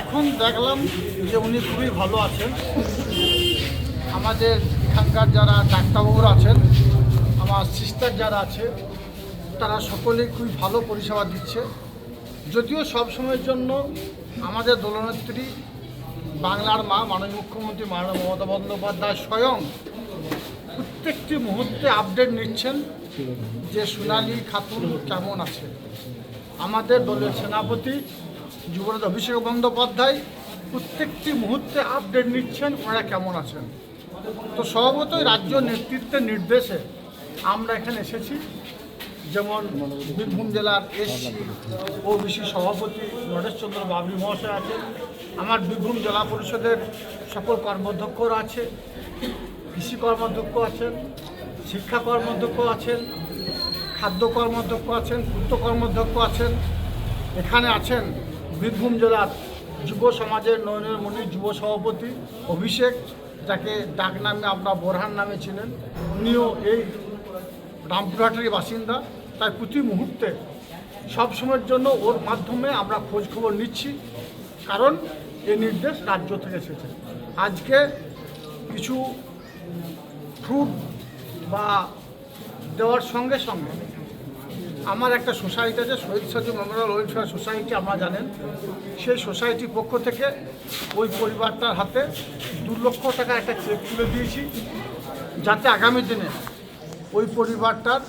এখন দেখলাম যে উনি খুবই ভালো আছেন। আমাদের এখানকার যারা ডাক্তারবাবুরা আছেন, আমার সিস্টার যারা আছে, তারা সকলেই খুবই ভালো পরিষেবা দিচ্ছে। যদিও সব সময়ের জন্য আমাদের দলনেত্রী বাংলার মা, মাননীয় মুখ্যমন্ত্রী মাননীয় মমতা বন্দ্যোপাধ্যায় স্বয়ং প্রত্যেকটি মুহূর্তে আপডেট নিচ্ছেন যে সোনালী খাতুন কেমন আছে। আমাদের দলের সেনাপতি যুবরাজ অভিষেক বন্দ্যোপাধ্যায় প্রত্যেকটি মুহূর্তে আপডেট নিচ্ছেন ওনারা কেমন আছেন? তো স্বভাবতই রাজ্য নেতৃত্বের নির্দেশে আমরা এখানে এসেছি। যেমন বীরভূম জেলার এসসি ও বিসি সভাপতি নরেশচন্দ্র বাবরি মহাশয় আছেন, আমার বীরভূম জেলা পরিষদের সকল কর্মাধ্যক্ষরা আছে, কৃষি কর্মাধ্যক্ষ আছেন, শিক্ষা কর্মাধ্যক্ষ আছেন, খাদ্য কর্মাধ্যক্ষ আছেন পূর্ত কর্মাধ্যক্ষ আছেন, এখানে আছেন বীরভূম জেলার যুব সমাজের নয়নের মণি যুব সভাপতি অভিষেক, যাকে ডাক নামে আপনার বোরহান নামে ছিলেন উনিও এই রামপুরহাটের বাসিন্দা। তাই প্রতি মুহূর্তে সব সময়ের জন্য ওর মাধ্যমে আমরা খোঁজ খবর নিচ্ছি, কারণ এই নির্দেশ রাজ্য থেকে এসেছে। আজকে কিছু ফ্রুট বা দেওয়ার সঙ্গে সঙ্গে আমার একটা সোসাইটি আছে, Shahid Saju memorial welfare society, আপনারা জানেন। সেই সোসাইটির পক্ষ থেকে ওই পরিবারটার হাতে দু লক্ষ টাকা একটা চেক তুলে দিয়েছি, যাতে আগামী দিনে ওই পরিবারটার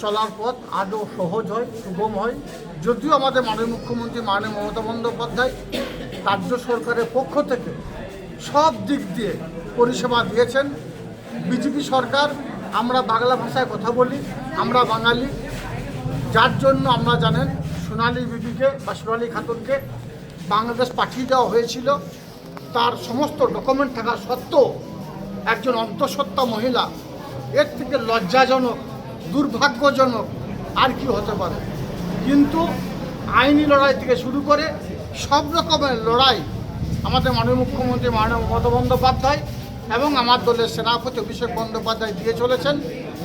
চলার পথ আরও সহজ হয়, সুগম হয়। যদিও আমাদের মাননীয় মুখ্যমন্ত্রী মাননীয় মমতা বন্দ্যোপাধ্যায় রাজ্য সরকারের পক্ষ থেকে সব দিক দিয়ে পরিষেবা দিয়েছেন। বিজেপি সরকার, আমরা বাংলা ভাষায় কথা বলি, আমরা বাঙালি যার জন্য আমরা জানেন, সোনালী বিবিকে বা সোনালী খাতুনকে বাংলাদেশ পাঠিয়ে দেওয়া হয়েছিল। তার সমস্ত ডকুমেন্ট থাকা সত্ত্বেও একজন অন্তঃসত্ত্বা মহিলা, এর থেকে লজ্জাজনক, দুর্ভাগ্যজনক আর কি হতে পারে? কিন্তু আইনি লড়াই থেকে শুরু করে সব রকমের লড়াই আমাদের মাননীয় মুখ্যমন্ত্রী মাননীয় মমতা বন্দ্যোপাধ্যায় এবং আমার দলের সেনাপতি অভিষেক বন্দ্যোপাধ্যায় দিয়ে চলেছেন।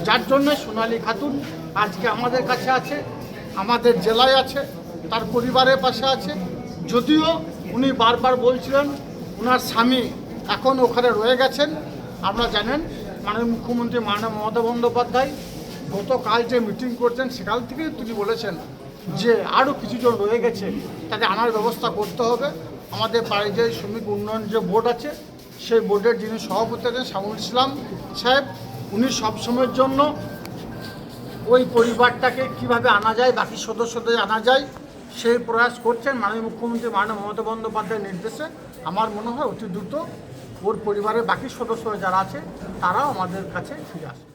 যার জন্য সোনালী খাতুন আজকে আমাদের কাছে আছে, আমাদের জেলায় আছে, তার পরিবারের পাশে আছে। যদিও উনি বারবার বলছিলেন ওনার স্বামী এখন ওখানে রয়ে গেছেন। আপনারা জানেন, মাননীয় মুখ্যমন্ত্রী মাননীয় মমতা বন্দ্যোপাধ্যায় গতকাল যে মিটিং করছেন, সেকাল থেকেই তিনি বলেছেন যে আরও কিছুজন রয়ে গেছে, তাদের আনার ব্যবস্থা করতে হবে। আমাদের পারিযায়ী শ্রমিক উন্নয়ন যে বোর্ড আছে, সেই বোর্ডের যিনি সভাপতি আছেন শামুল ইসলাম সাহেব উনি সবসময়ের জন্য ওই পরিবারটাকে কীভাবে আনা যায়, বাকি সদস্যদের আনা যায়, সেই প্রয়াস করছেন মাননীয় মুখ্যমন্ত্রী মাননীয় মমতা বন্দ্যোপাধ্যায়ের নির্দেশে। আমার মনে হয় অতি দ্রুত ওর পরিবারের বাকি সদস্য যারা আছে, তারাও আমাদের কাছে ফিরে আসবে।